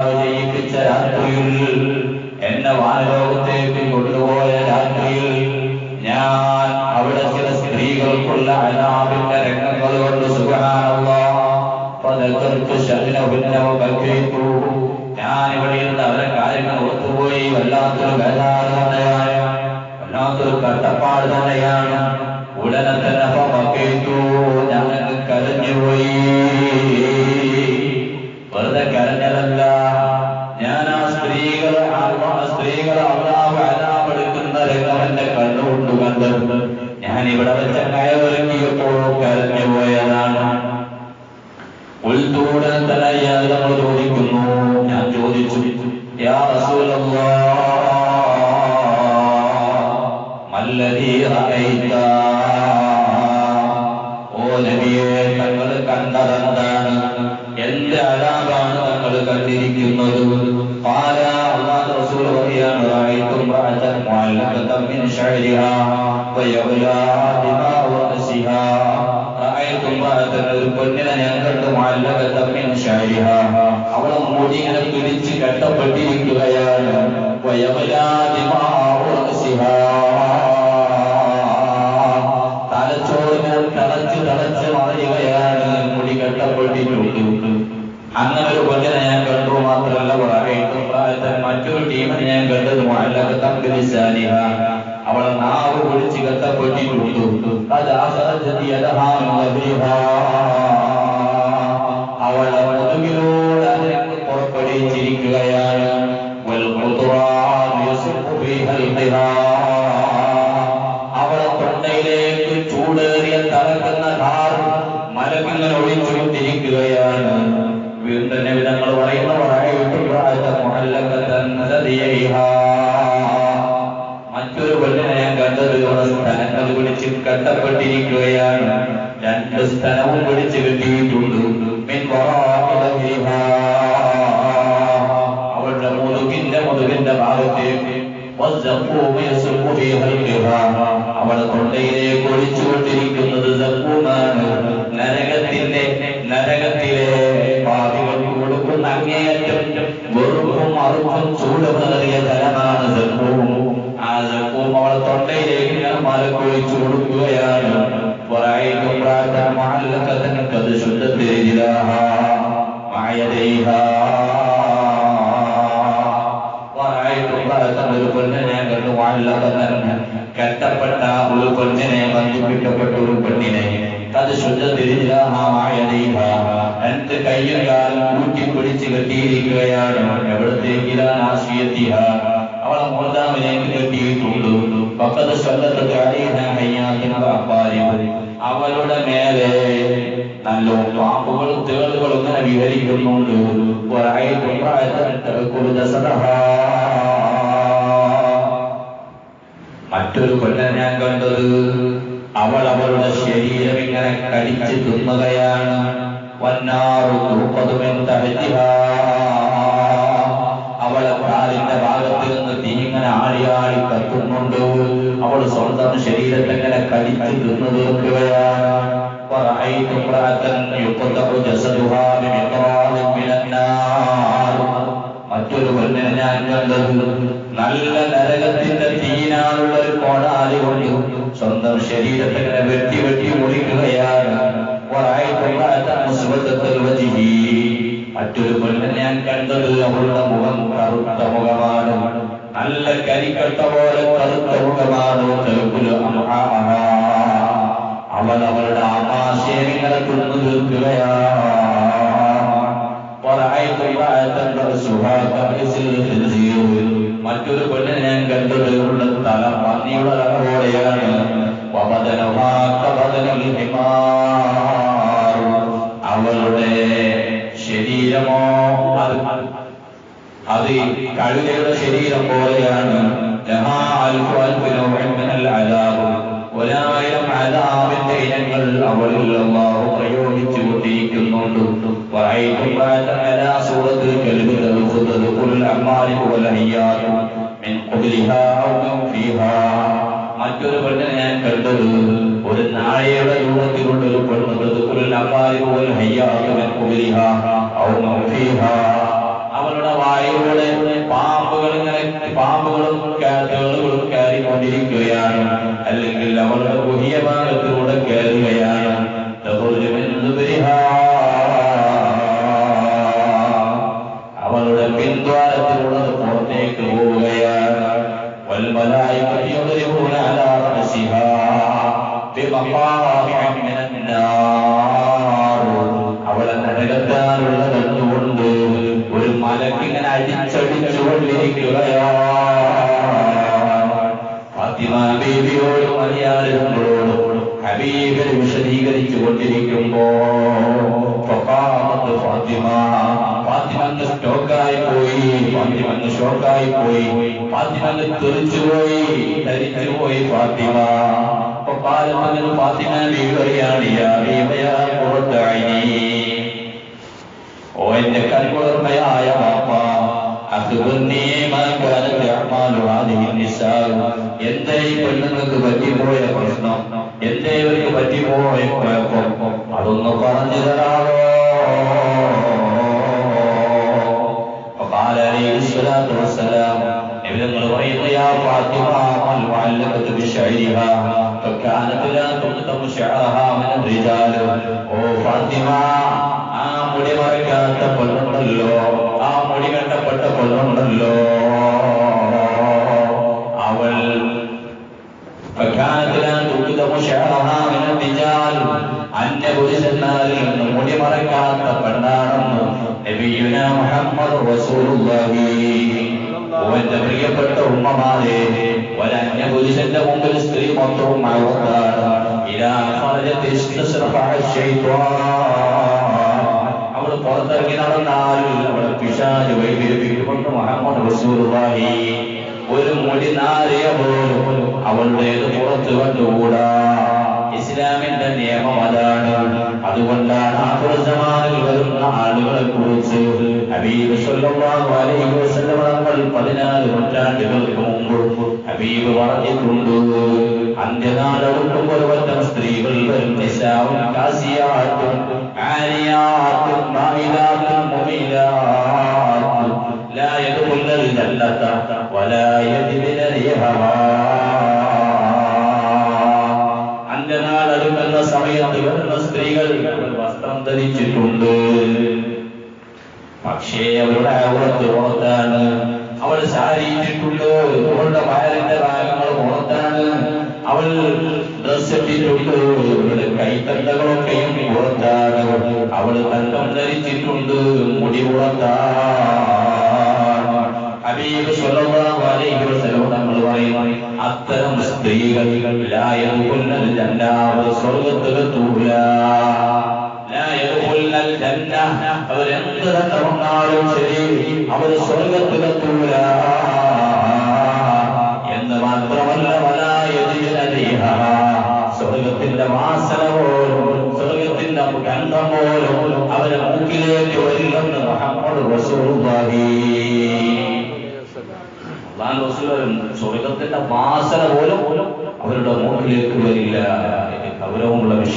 ജയിപ്പിച്ച രാത്രിയിൽ എന്നെ വാനലോകത്തേക്ക് കൊണ്ടുപോയ രാത്രിയിൽ ഞാൻ അവിടെ ചില സ്ത്രീകൾക്കുള്ള അനാവിന്റെ രംഗങ്ങൾ കൊണ്ട്. സുഖാനുള്ള ഞാൻ ഇവിടെ ഇരുന്ന് അവരെ കാര്യങ്ങൾ ഓർത്തുപോയി. വല്ലാത്തൊരു വേദാറ് തന്നെയാണ് വല്ലാത്തൊരു കട്ടപ്പാട് തന്നെയാണ്. ഉടനെ തന്നെ അവളെ മൂടി ഇങ്ങനെ തുരിച്ച് കെട്ടപ്പെട്ടിരിക്കുകയാണ്. തലച്ചോറിനെ തളച്ച് തളച്ച് മറിയുകയാണ് മുടി കെട്ടപ്പെട്ടിട്ടുണ്ട്. അങ്ങനെ ഒരു കൊല്ലിനെ ഞാൻ കണ്ടു മാത്രമല്ല മറ്റൊരു ടീമിനെ ഞാൻ കണ്ടത് മല്ലകത്തം അവൾ നാവ് പൊളിച്ച് കത്തപ്പെട്ടിട്ടുണ്ട് അത് അവൾ അവളോട് അതിനെ പുറപ്പെടുവിച്ചിരിക്കുകയാണ്. അവളെ തൊണ്ടയിലേക്ക് ചൂടേറിയ തളർക്കുന്ന കാർ മലമങ്ങനെ ഒഴിച്ചുകൊണ്ടിരിക്കുകയാണ് വീണ്ടും വിധങ്ങൾ പറയുന്ന പറയുന്ന മറ്റൊരു പെണ്ണിനെ കണ്ടതുകൊണ്ട് സ്ഥലങ്ങൾ പിടിച്ച് കെട്ടപ്പെട്ടിരിക്കുകയാണ്. രണ്ട് സ്ഥലവും പിടിച്ച് കെട്ടിയിട്ടുണ്ട്. شدت رجلاها مع يديها ഒരു പെണ്ണിനെ കണ്ടു വാഴിലതന്നെ കെട്ടപ്പെട്ട ഒരു പെണ്ണിനെ ബന്ധിപ്പിക്കപ്പെട്ട ഒരു പെണ്ണിനെ അത് ശുദ്ധ തിരിഞ്ഞാമായ രണ്ട് കയ്യും കാലും കൂട്ടിപ്പിടിച്ച് കെട്ടിയിരിക്കുകയാണ് എവിടത്തേക്കിലാണ് ആശയത്തിഹ അവളെ മോർദാമിലേക്ക് കെട്ടിയിട്ടുണ്ട് പക്കത്ത് സ്വന്തത്തെ അവളുടെ മേലെ നല്ല പാമ്പുകൾ തേളുകൾ ഇങ്ങനെ വിഹരിക്കുന്നുണ്ട്. മറ്റൊരു പെണ്ണെ ഞാൻ കണ്ടത് അവൾ അവളുടെ ശരീരം ഇങ്ങനെ കടിച്ച് തിന്നുകയാണ്. വന്നാറു അവളെ കാലിന്റെ ഭാഗത്ത് നിന്ന് തീങ്ങനെ ആടി കത്തുന്നുണ്ട്. അവൾ സ്വന്തം ശരീരത്തെ ഇങ്ങനെ കടിച്ച് തിന്നു തീർക്കുകയാണ് ورأيت امرأة يقطع جسدها بمقراض من النار മറ്റൊരു പെണ്ണിനെ ഞാൻ കണ്ടത് നല്ല നരകത്തിന്റെ തീനാനുള്ള ഒരു കോടാലി കൊണ്ട് സ്വന്തം ശരീരത്തെ ഇങ്ങനെ വെട്ടി വെട്ടി മുറിക്കുകയാണ് ورأيت امرأة مسودة الوجه മറ്റൊരു പെണ്ണിനെ ഞാൻ കണ്ടത് അവളുടെ മുഖം കറുത്ത മുഖമാണ് നല്ല കരിക്കട്ട പോലെ കറുത്ത മുഖമാണ് തെലുഗുല് അംഹാഅഹാ. അവൻ അവരുടെ തീർക്കുകയാണ് മറ്റൊരു കൊല്ലം ഞാൻ കണ്ടത് തല പന്നിയുടെ തല പോലെയാണ്. അവളുടെ ശരീരമോ അത് അത് കഴുകയുടെ ശരീരം പോലെയാണ്. അൽഫു അൽഫു അലാബ് ഒരായിരം അലാമിന്റെ ഇനങ്ങൾ അവളിൽ അള്ളാഹു പ്രയോഗിച്ചു കൊണ്ടിരിക്കുന്നുണ്ട് മറ്റൊരു പെണ്ണിനെ ഞാൻ കണ്ടത് ഒരു നായയുടെ രൂപത്തിലുള്ള ഒരു പെണ്ണ് അവളുടെ വായിലൂടെ പാമ്പുകൾ ഇങ്ങനെ പാമ്പുകളും തേളുകളും അവളുടെ പുതിയ ഭാഗത്തിലൂടെ കയറുകയാണ്. അവളുടെ പിൻദ്വാരത്തിലൂടെ പുറത്തേക്ക് പോവുകയാണ്. അവളെ നരകത്താനുള്ള കണ്ടുകൊണ്ട് ഒരു മലക്കിങ്ങനെ അടിച്ചടിച്ചുകൊണ്ടിരിക്കുകയാണ്. ഫാത്തിമ ബേബിയോട് മലയാളികളോടും ഹബീബിനെ വിശദീകരിച്ചു കൊണ്ടിരിക്കുമ്പോ ഫാത്തിമ. ഫാത്തിമന്ന് സ്റ്റോക്കായി പോയി ഫാത്തിമന്ന് ഷോക്കായി പോയി ഫാത്തിമന്ന് തെറിച്ചുപോയി. തെറിച്ചു പോയി ധരിച്ചു പോയി ഫാത്തിമ പാലമങ്ങ് ഫാത്തിമ ബീവി പറയാണ് യാ ബീവയാ പുറത്തായി ഓ എന്റെ കൺകുളർമയായ വാപ്പ അഖ്ബിർനീ മാ കാനത് അഅ്മാലു ഹാദിഹി നിസാ എന്തേ ഈ പെണ്ണുങ്ങൾക്ക് പറ്റിപ്പോയ പ്രശ്നം എന്തേ ഇവർക്ക് പറ്റിപ്പോയ കുഴപ്പം അതൊന്ന് പറഞ്ഞു തരാമോ فقال عليه الصلاة والسلام نبينا الغيظ يا فاطمة المعلقة بشعرها فكانت لا تقطم شعرها من الرجال ഓ ഫാത്തിമ ഓന്റെ പ്രിയപ്പെട്ട ഉമ്മമാരെ ഒരന്യ പുരുഷന്റെ മുമ്പിൽ സ്ത്രീ മൊത്തവും അഴുത്താണ് അവൾ പുറത്തിറങ്ങി നടന്നാലും അവളെ പിശാച് വൈദ്യുതിപ്പിക്കുമെന്ന് മുഹമ്മദ് റസൂലുള്ളാഹി ഒരു മൊഴി നാരിയ പോലും അവളുടേത് പുറത്ത് കണ്ടുകൂടാ ഇസ്ലാമിന്റെ നിയമം അതാണ് അതുകൊണ്ടാണ് ആഹുറസമാനിൽ വരുന്ന ആളുകളെ കുറിച്ച് ഹബീബ് സല്ലല്ലാഹു അലൈഹി വസല്ലം തങ്ങൾ പതിനാല് നൂറ്റാണ്ടുകൾക്ക് മുമ്പ് ഹബീബ് പറഞ്ഞിട്ടുണ്ട് അന്ത്യനാളെടുക്കും ഒരു വട്ടം സ്ത്രീകൾ വരും നിസാവും കാസിയാത്തും ആലിയാത്തും മായിലാത്തും മുമിലാത്തും لا يدخل الجنة ولا يجدن ريحها അടുക്കുന്ന സമയം ഇവരുള്ള സ്ത്രീകൾ വസ്ത്രം ധരിച്ചിട്ടുണ്ട്. പക്ഷേ അവരുടെ അവരുടെ ഓണത്താണ് അവൾ ശാരീരിച്ചിട്ടുണ്ട് അവളുടെ വയറിന്റെ ഭാഗങ്ങൾ ഓണത്താണ് അവൾ ഡ്രസ് ഇട്ടിട്ടുണ്ട്. അവളുടെ കൈത്തണ്ടകളൊക്കെയും അവർ എന്ത് തന്നെ വന്നാലും ശരി അവർ സ്വർഗത്തിലെത്തൂല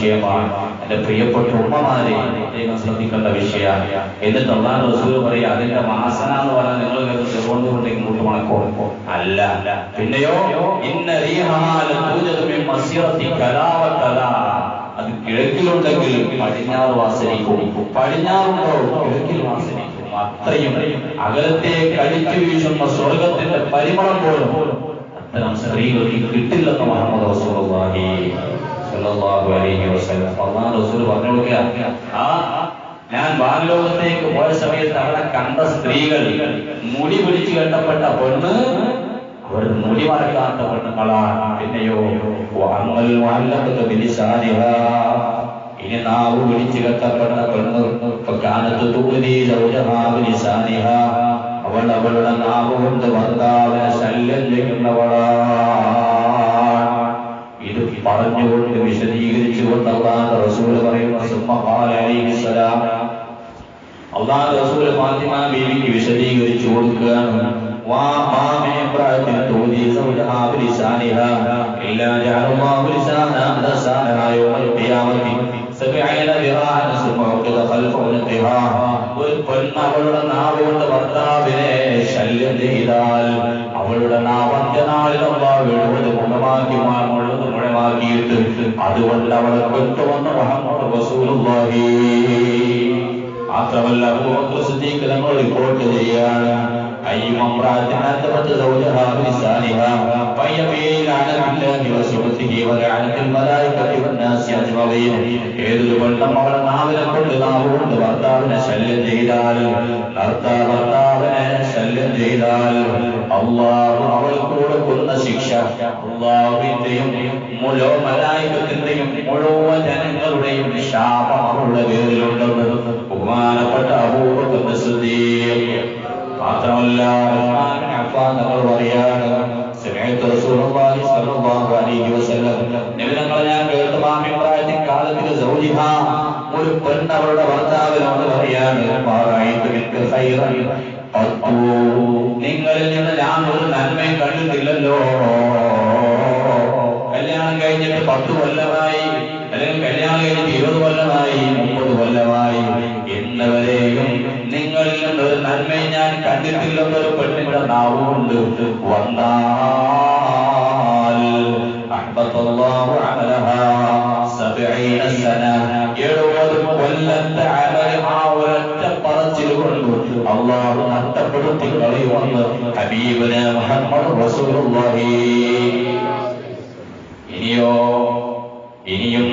വിഷയമാണ്. എന്റെ പ്രിയപ്പെട്ട ഉമ്മമാരെ പ്രത്യേകം ശ്രദ്ധിക്കേണ്ട വിഷയമാണ്. എന്നിട്ട് അള്ളാഹ് റസൂൽ പറയാ അതിന്റെ വാസന എന്ന് പറഞ്ഞാൽ നിങ്ങൾ ചെറുകൊണ്ടുകൊണ്ട് ഇങ്ങോട്ട് മണക്കോ അല്ല. പിന്നെയോ അത് കിഴക്കിലുണ്ടെങ്കിൽ പടിഞ്ഞാറ് വാസനിക്കും പടിഞ്ഞാറുണ്ടോ കിഴക്കിൽ വാസനിക്കും അത്രയും അകലത്തെ കഴിച്ചു വീശുന്ന സ്വർഗത്തിന്റെ പരിമളം പോലും അത്തരം സ്ത്രീകൾക്ക് കിട്ടില്ലെന്ന് മുഹമ്മദ് റസൂലുള്ളാഹി. സ്വല്ലല്ലാഹു അലൈഹി വസല്ലം. അല്ലാഹു റസൂൽ പറഞ്ഞു ആ ഞാൻ ബാലലോകത്തേക്ക് പോയ സമയത്ത് അവിടെ കണ്ട സ്ത്രീകൾ മുടി പിടിച്ചു കെട്ടപ്പെട്ട പെണ്ണ് അവർ മുടി മറക്കാത്ത പെണ്ണുങ്ങളാണ്. പിന്നെയോ അമ്മൽ വല്ലതൊക്കെ ബിലിസാരിഹ ഇനി നാവ് പിടിച്ചു കെട്ടപ്പെട്ട പെണ്ണ് കാലത്ത് അവൾ അവളുടെ നാവ് കൊണ്ട് ഭർത്താവിനെ ശല്യം ചെയ്യുന്നവളാണ് അള്ളാഹ് റസൂൽ ഫാത്തിമ ബീവിക്ക് വിശദീകരിച്ചു കൊടുക്കുകയാണ്. വാ മാ മിൻ ഇംറഅത്തിൻ തൂതി സൗജഹാ ബിലിസാനിഹാ ഇല്ലാ ജഅല അല്ലാഹു ലിസാനഹാ യൗമൽ ഖിയാമത്തി. സബഈന ദിറാഅൻ സുമ്മ ഉഖിദ ഖൽഫ ഉൻഖിഹാ ഒരു പെണ്ണ് അവളുടെ നാവ് കൊണ്ട് ഭർത്താവിനെ ശല്യം ചെയ്താൽ അവളുടെ നാവ് അന്ത്യനാളിൽ അള്ളാഹു എഴുപത് മുഖമാക്കി മുഴുവത് മുഴമാക്കിയിട്ട് അതുകൊണ്ട് അവളെ കൊണ്ടുവന്ന മുഹമ്മദ് റസൂലുള്ളാഹി മാത്രമല്ല അബൂബക്കർ സിദ്ദീഖ് തങ്ങൾ റിപ്പോർട്ട് ചെയ്യാണ് أيما امرأة أثبت زوجها بلسانها فهي في لعنة الله وسخطه ولعنة الملائكة والناس أجمعين ഏതൊരു പെണ്ണും അവളെ നാവിനെ കൊണ്ട് നാവുകൊണ്ട് ഭർത്താവിനെ ശല്യം ചെയ്താൽ ഭർത്താവ് ഭർത്താവിനെ ശല്യം ചെയ്താൽ അള്ളാഹു അവൾക്ക് കൊടുക്കുന്ന ശിക്ഷ അള്ളാഹുവിന്റെയും മുഴുവൻ മലായികത്തിന്റെയും മുഴുവൻ ജനങ്ങളുടെയും ശാപം അവളുടെ പേരിലുണ്ടെന്ന് ബഹുമാനപ്പെട്ട അബൂബക്കർ സിദ്ദീഖ്. സ്വല്ലല്ലാഹു അലൈഹി വസല്ലം. നബി ഒരു പെണ്ണ് അവരുടെ. നിങ്ങളിൽ നിന്ന് ഞാൻ ഒരു നന്മയും കണ്ടിട്ടില്ലല്ലോ. കല്യാണം കഴിഞ്ഞിട്ട് പത്ത് കൊല്ലമായി അല്ലെങ്കിൽ കല്യാണം കഴിഞ്ഞിട്ട് ഇരുപത് കൊല്ലമായി മുപ്പത് കൊല്ലമായി. എന്നവരെയും നിങ്ങളിൽ നിന്നൊരു നന്മയും ഞാൻ കണ്ടിട്ടില്ലെന്നൊരു പെണ്ണിവിടെ നാവുകൊണ്ട് വന്നാൽ. എഴുപത് കൊല്ലത്തെ അമൽ ആ ഒരൊറ്റ പറച്ചിൽ കൊണ്ട് അള്ളാഹു നഷ്ടപ്പെടുത്തി കളയുമെന്ന് ഹബീബിന് മുഹമ്മദ് റസൂലുള്ളാഹി. ഇനിയോ ഇനിയും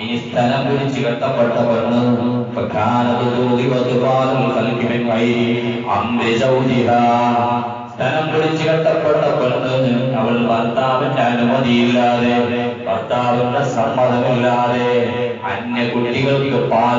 ഇനി സ്ഥലം പിടിച്ച് കെട്ടപ്പെട്ട പെണ്ണ് സ്ഥലം പിടിച്ച് കെട്ടപ്പെട്ട പെണ്ണ് അവൾ ഭർത്താവിന്റെ അനുമതിയില്ലാതെ ഭർത്താവിന്റെ സമ്മതമില്ലാതെ അന്യ കുട്ടികൾക്ക് പാൽ